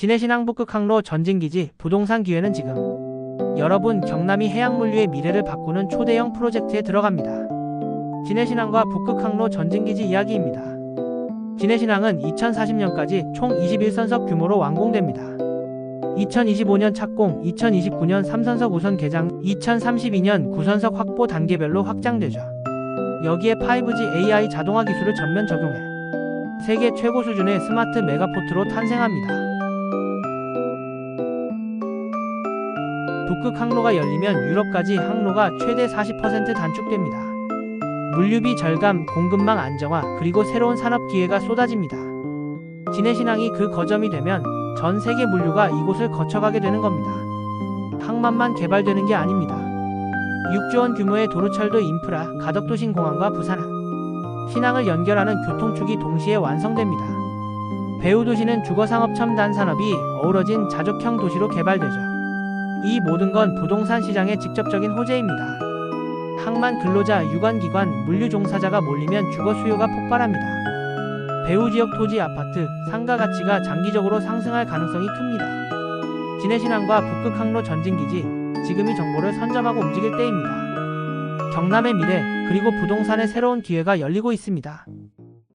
진해신항 북극 항로 전진기지 부동산 기회는 지금 여러분 경남이 해양물류의 미래를 바꾸는 초대형 프로젝트에 들어갑니다. 진해신항과 북극 항로 전진기지 이야기입니다. 진해신항은 2040년까지 총 21선석 규모로 완공됩니다. 2025년 착공, 2029년 3선석 우선 개장, 2032년 9선석 확보 단계별로 확장되죠. 여기에 5G AI 자동화 기술을 전면 적용해 세계 최고 수준의 스마트 메가포트로 탄생합니다. 북극 항로가 열리면 유럽까지 항로가 최대 40% 단축됩니다. 물류비 절감, 공급망 안정화, 그리고 새로운 산업 기회가 쏟아집니다. 진해 신항이 그 거점이 되면 전 세계 물류가 이곳을 거쳐가게 되는 겁니다. 항만만 개발되는 게 아닙니다. 6조 원 규모의 도로철도 인프라, 가덕도신 공항과 부산항, 신항을 연결하는 교통축이 동시에 완성됩니다. 배후 도시는 주거상업 첨단 산업이 어우러진 자족형 도시로 개발되죠. 이 모든 건 부동산 시장의 직접적인 호재입니다. 항만 근로자, 유관기관, 물류 종사자가 몰리면 주거 수요가 폭발합니다. 배후 지역 토지, 아파트, 상가 가치가 장기적으로 상승할 가능성이 큽니다. 진해신항과 북극항로 전진기지, 지금이 정보를 선점하고 움직일 때입니다. 경남의 미래, 그리고 부동산의 새로운 기회가 열리고 있습니다.